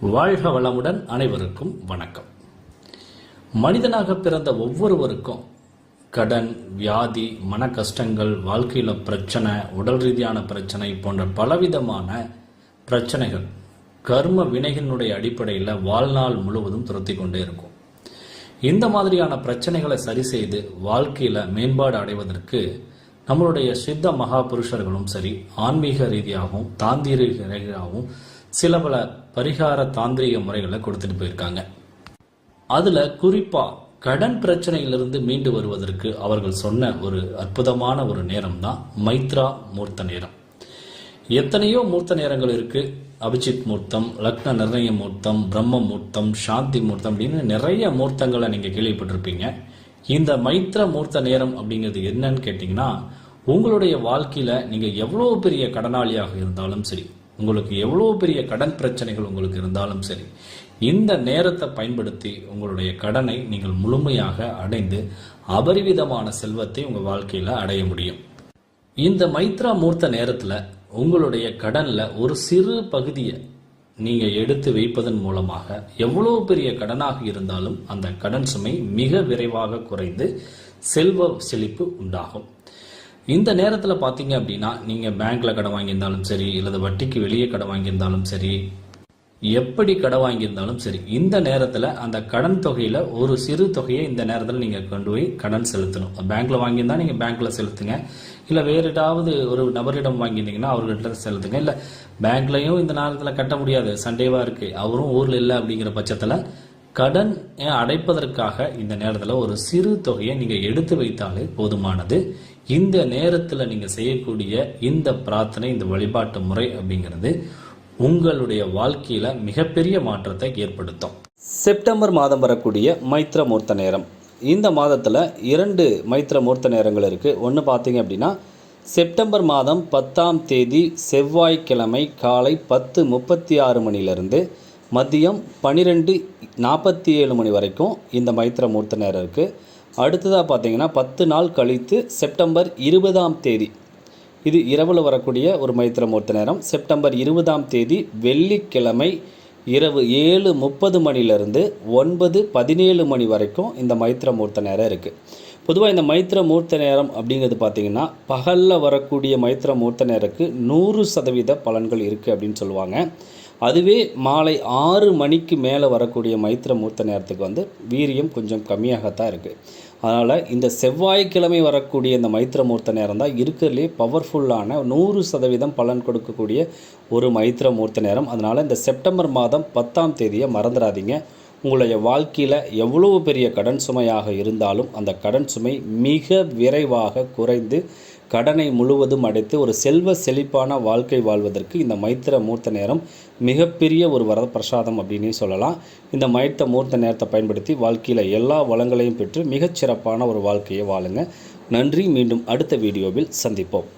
வாழ்க வளமுடன் அனைவருக்கும் வணக்கம். மனிதனாக பிறந்த ஒவ்வொருவருக்கும் கடன் வியாதி மன கஷ்டங்கள் வாழ்க்கையில் பிரச்சனை உடல் ரீதியான பிரச்சனை போன்ற பலவிதமான பிரச்சனைகள் கர்ம வினைகளினுடைய அடிப்படையில் வாழ்நாள் முழுவதும் துரத்தி கொண்டே இருக்கும். இந்த மாதிரியான பிரச்சனைகளை சரி செய்து வாழ்க்கையில் மேம்பாடு அடைவதற்கு நம்மளுடைய சித்த மகா புருஷர்களும் சரி ஆன்மீக ரீதியாகவும் தாந்திரீக ரீதியாகவும் சில பல பரிகார தாந்திரிக முறைகளை கொடுத்துட்டு போயிருக்காங்க. அதுல குறிப்பா கடன் பிரச்சனையிலிருந்து மீண்டு வருவதற்கு அவர்கள் சொன்ன ஒரு அற்புதமான ஒரு நேரம் தான் மைத்ரா மூர்த்த நேரம். எத்தனையோ மூர்த்த நேரங்கள் இருக்கு. அபிஜித் மூர்த்தம் லக்ன நிர்ணய மூர்த்தம் பிரம்ம மூர்த்தம் சாந்தி மூர்த்தம் அப்படின்னு நிறைய மூர்த்தங்களை நீங்க கேள்விப்பட்டிருப்பீங்க. இந்த மைத்ர மூர்த்த நேரம் அப்படிங்கிறது என்னன்னு கேட்டிங்கன்னா உங்களுடைய வாழ்க்கையில நீங்க எவ்வளவு பெரிய கடனாளியாக இருந்தாலும் சரி உங்களுக்கு எவ்வளோ பெரிய கடன் பிரச்சனைகள் உங்களுக்கு இருந்தாலும் சரி இந்த நேரத்தை பயன்படுத்தி உங்களுடைய கடனை நீங்கள் முழுமையாக அடைந்து அபரிவிதமான செல்வத்தை உங்கள் வாழ்க்கையில் அடைய முடியும். இந்த மைத்ரா மூர்த்த நேரத்தில் உங்களுடைய கடனில் ஒரு சிறு பகுதியை நீங்கள் எடுத்து வைப்பதன் மூலமாக எவ்வளோ பெரிய கடனாக இருந்தாலும் அந்த கடன் சுமை மிக விரைவாக குறைந்து செல்வ செழிப்பு உண்டாகும். இந்த நேரத்தில் பார்த்தீங்க அப்படின்னா நீங்கள் பேங்க்கில் கடன் வாங்கியிருந்தாலும் சரி இல்லது வட்டிக்கு வெளியே கடன் வாங்கியிருந்தாலும் சரி எப்படி கடன் வாங்கியிருந்தாலும் சரி இந்த நேரத்தில் அந்த கடன் தொகையில் ஒரு சிறு தொகையை இந்த நேரத்தில் நீங்கள் கொண்டு போய் கடன் செலுத்தணும். பேங்க்கில் வாங்கியிருந்தால் நீங்கள் பேங்க்கில் செலுத்துங்க. இல்லை வேறு ஏதாவது ஒரு நபரிடம் வாங்கியிருந்தீங்கன்னா அவர்கிட்ட செலுத்துங்க. இல்லை பேங்க்லையும் இந்த நேரத்தில் கட்ட முடியாது. சண்டேவாக இருக்குது அவரும் ஊரில் இல்லை அப்படிங்கிற பட்சத்தில் கடன் அடைப்பதற்காக இந்த நேரத்தில் ஒரு சிறு தொகையை நீங்கள் எடுத்து வைத்தாலே போதுமானது. இந்த நேரத்தில் நீங்கள் செய்யக்கூடிய இந்த பிரார்த்தனை இந்த வழிபாட்டு முறை அப்படிங்கிறது உங்களுடைய வாழ்க்கையில் மிகப்பெரிய மாற்றத்தை ஏற்படுத்தும். செப்டம்பர் மாதம் வரக்கூடிய மைத்ர மூர்த்த நேரம். இந்த மாதத்தில் இரண்டு மைத்ர மூர்த்த நேரங்கள் இருக்குது ஒன்று பார்த்தீங்க அப்படின்னா செப்டம்பர் மாதம் பத்தாம் தேதி செவ்வாய்க்கிழமை காலை பத்து முப்பத்தி ஆறு மணிலிருந்து மதியம் பன்னிரெண்டு நாற்பத்தி ஏழு மணி வரைக்கும் இந்த மைத்ர மூர்த்த நேரம் இருக்குது அடுத்ததாக பார்த்தீங்கன்னா பத்து நாள் கழித்து செப்டம்பர் இருபதாம் தேதி. இது இரவில் வரக்கூடிய ஒரு மைத்திர மூர்த்த நேரம். செப்டம்பர் இருபதாம் தேதி வெள்ளிக்கிழமை இரவு ஏழு முப்பது மணிலேருந்து ஒன்பது பதினேழு மணி வரைக்கும் இந்த மைத்திர மூர்த்த நேரம் இருக்குது பொதுவாக இந்த மைத்திர மூர்த்த நேரம் அப்படிங்கிறது பார்த்தீங்கன்னா பகலில் வரக்கூடிய மைத்திர மூர்த்த நேரத்துக்கு நூறு சதவீத பலன்கள் இருக்குது அப்படின்னு சொல்லுவாங்க. அதுவே மாலை ஆறு மணிக்கு மேலே வரக்கூடிய மைத்திர மூர்த்த நேரத்துக்கு வந்து வீரியம் கொஞ்சம் கம்மியாகத்தான் இருக்குது அதனால் இந்த செவ்வாய்க்கிழமை வரக்கூடிய இந்த மைத்திர மூர்த்த நேரம் தான் இருக்கிறதுலே பவர்ஃபுல்லான நூறு சதவீதம் பலன் கொடுக்கக்கூடிய ஒரு மைத்திர மூர்த்த நேரம். அதனால் இந்த செப்டம்பர் மாதம் பத்தாம் தேதியை மறந்துடாதீங்க. உங்களுடைய வாழ்க்கையில் எவ்வளவு பெரிய கடன் சுமையாக இருந்தாலும் அந்த கடன் சுமை மிக விரைவாக குறைந்து கடனை முழுவதும் அடைத்து ஒரு செல்வ செழிப்பான வாழ்க்கை வாழ்வதற்கு இந்த மைத்திர மூர்த்த நேரம் மிகப்பெரிய ஒரு வரப்பிரசாதம் அப்படின்னே சொல்லலாம். இந்த மைத்த மூர்த்த நேரத்தை பயன்படுத்தி வாழ்க்கையில் எல்லா வளங்களையும் பெற்று மிகச்சிறப்பான ஒரு வாழ்க்கையை வாழுங்க. நன்றி. மீண்டும் அடுத்த வீடியோவில் சந்திப்போம்.